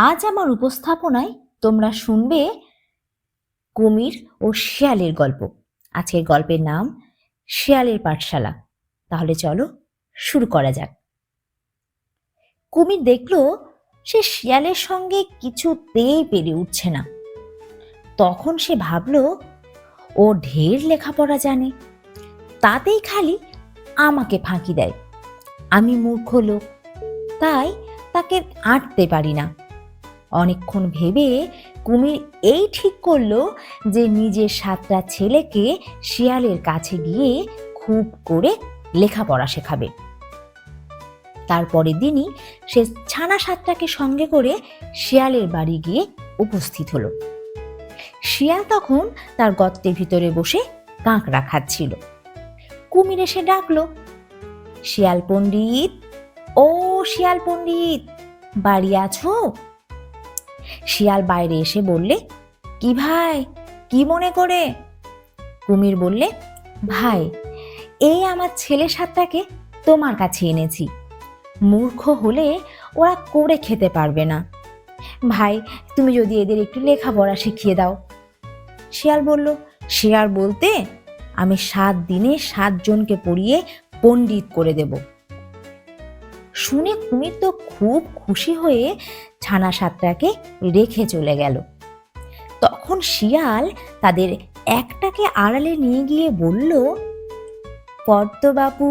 আজ আমার উপস্থাপনায় তোমরা শুনবে কুমির ও শিয়ালের গল্প। আজকের গল্পের নাম শিয়ালের পাঠশালা। তাহলে চলো শুরু করা যাক। কুমির দেখল, সে শিয়ালের সঙ্গে কিছুতেই পেরে উঠছে না। তখন সে ভাবলো, ও ঢের লেখাপড়া জানে, তাতেই খালি আমাকে ফাঁকি দেয়। আমি মূর্খ লোক, তাই তাকে আঁটতে পারি না। অনেকক্ষণ ভেবে কুমির এই ঠিক করল যে নিজের সাতটা ছেলেকে শিয়ালের কাছে গিয়ে খুব করে লেখাপড়া শেখাবে। তারপরের দিনই সে ছানা সাতটাকে সঙ্গে করে শিয়ালের বাড়ি গিয়ে উপস্থিত হলো। শিয়াল তখন তার গর্তের ভিতরে বসে কাঁকড়া খাচ্ছিল। কুমির এসে ডাকলো, শিয়াল পণ্ডিত, ও শিয়াল পণ্ডিত, বাড়ি আছো? শিয়াল বাইরে এসে বললে, কি ভাই? কি মনে করে? কুমির বললে, ভাই, এই আমার ছেলে সাতটাকে তোমার কাছে এনেছি। মূর্খ হলে ওরা করে খেতে পারবে না। ভাই, তুমি যদি এদের একটু লেখাপড়া শিখিয়ে দাও। শিয়াল বলল শিয়াল বলতে আমি সাত দিনে সাতজনকে পড়িয়ে পণ্ডিত করে দেব। শুনে কুমির তো খুব খুশি হয়ে ছানা সাতটাকে রেখে চলে গেল। তখন শিয়াল তাদের একটাকে আড়ালে নিয়ে গিয়ে বলল পদ্মবাবু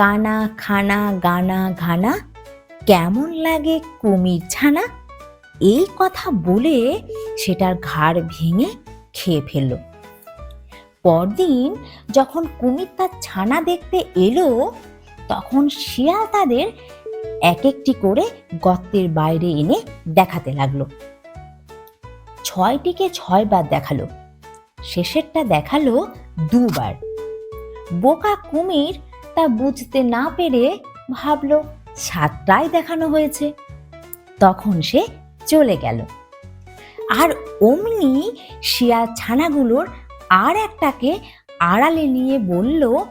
কানা খানা গানা ঘানা, কেমন লাগে কুমির ছানা? এই কথা বলে সেটার ঘাড় ভেঙে খেয়ে ফেলল। পরদিন যখন কুমির তার ছানা দেখতে এলো তখন শিয়াল তাদের এক একটি করে গর্তের বাইরে এনে দেখাতে লাগল। ছয়টিকে ছয়বার দেখাল। শেষেরটা দেখাল দুবার। বোকা কুমির তা বুঝতে না পেরে ভাবলো সাতটাই দেখানো হয়েছে। তখন সে চলে গেল। আর অমনি শিয়াল ছানাগুলোর আর একটাকে আড়ালে নিয়ে বলল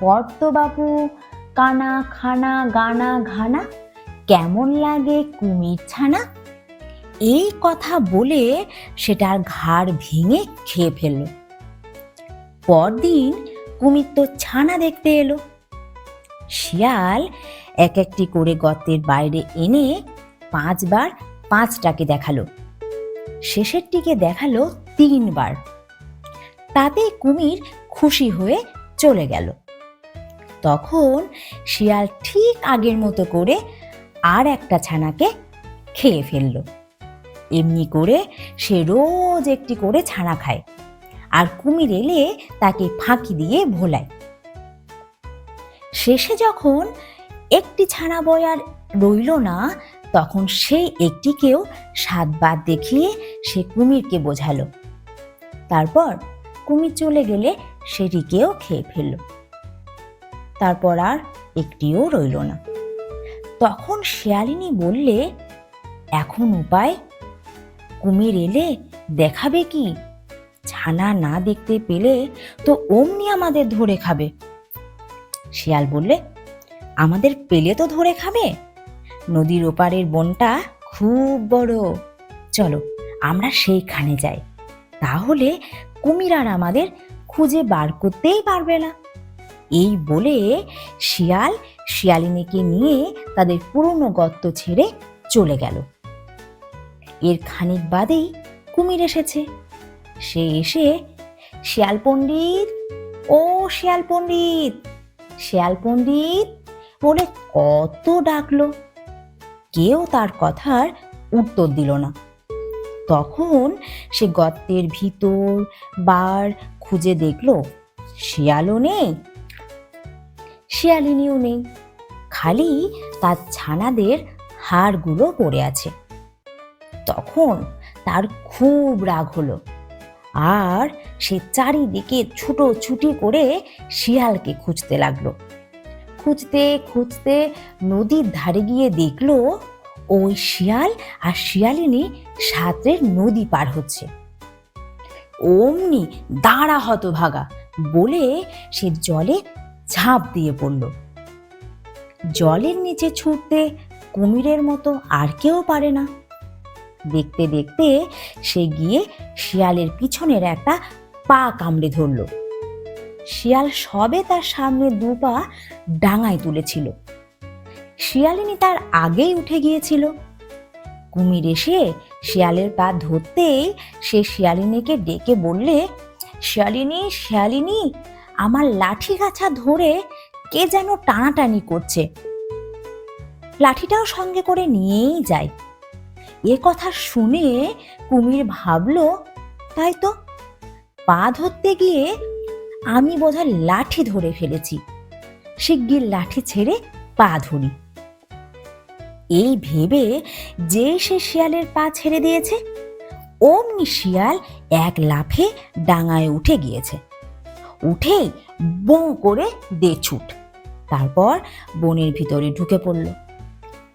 পর্তবাবু কানা খানা, গানা ঘানা, কেমন লাগে কুমির ছানা? এই কথা বলে সেটার ঘাড় ভেঙে খেয়ে ফেলল। পরদিন কুমির তো ছানা দেখতে এলো। শিয়াল এক একটি করে গর্তের বাইরে এনে পাঁচবার পাঁচটাকে দেখাল। শেষেরটিকে দেখাল তিনবার। তাতে কুমির খুশি হয়ে চলে গেল। তখন শিয়াল ঠিক আগের মতো করে আর একটা ছানাকে খেয়ে ফেলল। এমনি করে সে রোজ একটি করে ছানা খায় আর কুমির এলে তাকে ফাঁকি দিয়ে ভোলায়। শেষে যখন একটি ছানা বয়ার রইল না, তখন সেই একটিকেও সাতবার দেখিয়ে সে কুমিরকে বোঝালো। তারপর কুমির চলে গেলে সেটিকেও খেয়ে ফেলল। তারপর আর একটিও রইল না। তখন শেয়ালিনী বললে, এখন উপায়? কুমির এলে দেখাবে কি? ছানা না দেখতে পেলে তো অমনি আমাদের ধরে খাবে। শিয়াল বললে, আমাদের পেলে তো ধরে খাবে। নদীর ওপারের বনটা খুব বড়। চলো, আমরা সেইখানে যাই। তাহলে কুমির আর আমাদের খুঁজে বার করতেই পারবে না। এই বলে শিয়াল শিয়ালিনীকে নিয়ে তাদের পুরনো গর্ত ছেড়ে চলে গেল। এর খানিক বাদেই কুমির এসেছে। সে এসে শিয়াল পণ্ডিত, ও শিয়াল পণ্ডিত শিয়াল পণ্ডিত বলে কত ডাকলো। কেউ তার কথার উত্তর দিল না। তখন সে গর্তের ভিতর বার খুঁজে দেখল, শিয়ালও নেই। শিয়ালিনীও নেই। খালি তার ছানাদের হাড়গুলো পড়ে আছে। তখন তার খুব রাগ হলো। আর সে চারিদিকে ছুটো ছুটি করে শিয়ালকে খুঁজতে লাগল। খুঁজতে খুঁজতে নদীর ধারে গিয়ে দেখল, ওই শিয়াল আর শিয়ালিনী সাঁতরের নদী পার হচ্ছে। অমনি দাঁড়া হতভাগা বলে সে জলে ঝাঁপ দিয়ে পড়ল। জলের নিচে ছুটতে কুমিরের মতো আর কেউ পারে না। দেখতে দেখতে সে গিয়ে শিয়ালের পিছনের একটা পা কামড়ে ধরল। শিয়াল সবে তার সামনে দু পা ডাঙায় তুলেছিল। শিয়ালিনী তার আগেই উঠে গিয়েছিল। কুমির এসে শিয়ালের পা ধরতেই সে শিয়ালিনীকে ডেকে বললে, শিয়ালিনী শিয়ালিনী আমার লাঠি গাছা ধরে কে যেন টানাটানি করছে। লাঠিটাও সঙ্গে করে নিয়েই যায়। এ কথা শুনে কুমির ভাবল, তাই তো, পা ধরতে গিয়ে আমি বোধহয় লাঠি ধরে ফেলেছি। শিগগির লাঠি ছেড়ে পা ধরি। এই ভেবে যে সে শিয়ালের পা ছেড়ে দিয়েছে, অমনি শিয়াল এক লাফে ডাঙায় উঠে গিয়েছে। উঠেই বঁ করে দে ছুট। তারপর বনের ভিতরে ঢুকে পড়ল।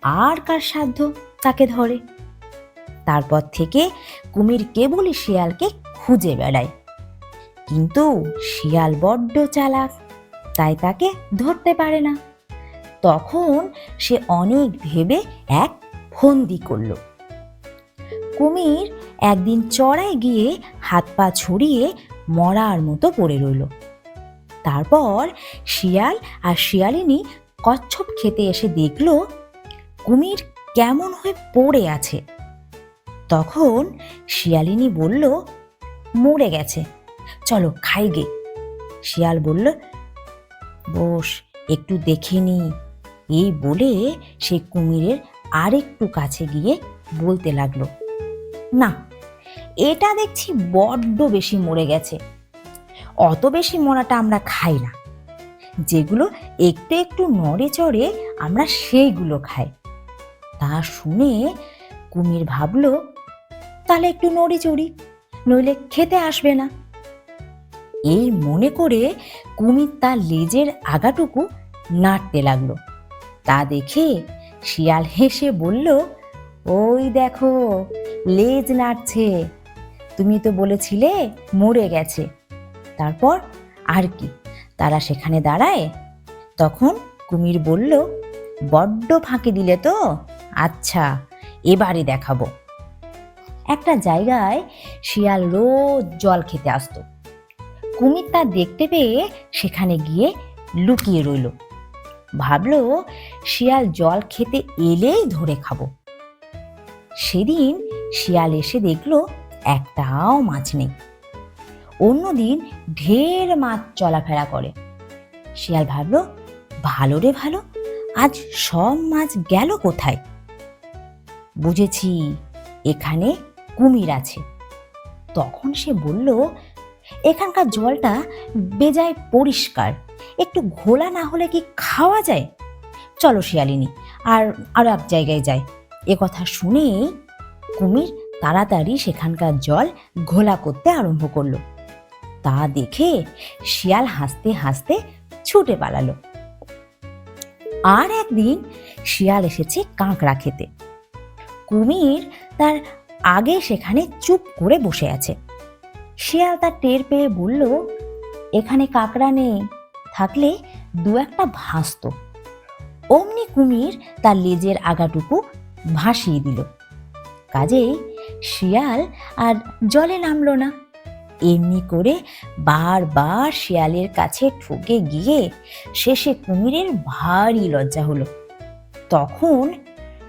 আর কার সাধ্য তাকে ধরে? তারপর থেকে কুমির কেবলই শিয়ালকে খুঁজে বেড়ায়। কিন্তু শিয়াল বড্ড চালাক, তাই তাকে ধরতে পারে না। তখন সে অনেক ভেবে এক ফন্দি করল। কুমির একদিন চড়ায় গিয়ে হাত পা ছড়িয়ে মরার মতো পড়ে রইল। তারপর শিয়াল আর শিয়ালিনী কচ্ছপ খেতে এসে দেখল কুমির কেমন হয়ে পড়ে আছে। তখন শিয়ালিনী বলল, মরে গেছে। চলো খাই গে। শিয়াল বলল, বস, একটু দেখে নি। এই বলে সে কুমিরের আরেকটু কাছে গিয়ে বলতে লাগল, না এটা দেখছি বড্ড বেশি মরে গেছে। অত বেশি মরাটা আমরা খাই না। যেগুলো একটু একটু নড়ে চড়ে আমরা সেইগুলো খাই। তা শুনে কুমির ভাবল, তাহলে একটু নড়ে চড়ি, নইলে খেতে আসবে না। এই মনে করে কুমির তার লেজের আগাটুকু নাড়তে লাগল। তা দেখে শিয়াল হেসে বলল, ওই দেখো, লেজ নাড়ছে। তুমি তো বলেছিলে মরে গেছে। তারপর আর কি? তারা সেখানে দাঁড়ায়। তখন কুমির বলল, বড্ড ফাঁকি দিলে তো? আচ্ছা এবারে দেখাবো। একটা জায়গায় শিয়াল রোজ জল খেতে আসতো। কুমির তা দেখতে পেয়ে সেখানে গিয়ে লুকিয়ে রইল। ভাবলো, শিয়াল জল খেতে এলেই ধরে খাব। সেদিন শিয়াল এসে দেখল একটাও মাছ নেই। অন্যদিন ঢের মাছ চলাফেরা করে। শিয়াল ভাবলো, ভালো রে ভালো, আজ সব মাছ গেল কোথায়? বুঝেছি, এখানে কুমির আছে। তখন সে বলল, এখানকার জলটা বেজায় পরিষ্কার, একটু ঘোলা না হলে কি খাওয়া যায়? চলো শিয়ালিনী, আর আরও এক জায়গায় যায় এ কথা শুনেই কুমির তাড়াতাড়ি সেখানকার জল ঘোলা করতে আরম্ভ করল। তা দেখে শিয়াল হাসতে হাসতে ছুটে পালালো। আর একদিন শিয়াল এসেছে কাঁকড়া খেতে। কুমির তার আগে সেখানে চুপ করে বসে আছে। শিয়াল তার টের পেয়ে বলল, এখানে কাঁকড়া নেই, থাকলে দু একটা ভাসত। অমনি কুমির তার লেজের আগাটুকু ভাসিয়ে দিল। কাজেই শিয়াল আর জলে নামলো না। এমনি করে বারবার শিয়ালের কাছে ঠকে গিয়ে শেষে কুমিরের ভারী লজ্জা হলো। তখন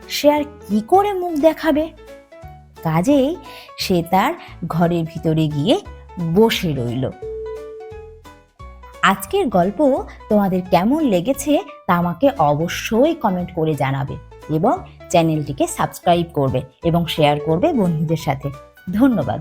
সে আর কি করে মুখ দেখাবে? কাজেই সে তার ঘরের ভিতরে গিয়ে বসে রইল। আজকের গল্প তোমাদের কেমন লেগেছে তা আমাকে অবশ্যই কমেন্ট করে জানাবে এবং চ্যানেলটিকে সাবস্ক্রাইব করবে এবং শেয়ার করবে বন্ধুদের সাথে। ধন্যবাদ।